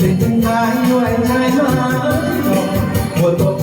เป็นยังไงด้วยใจมาปวดตั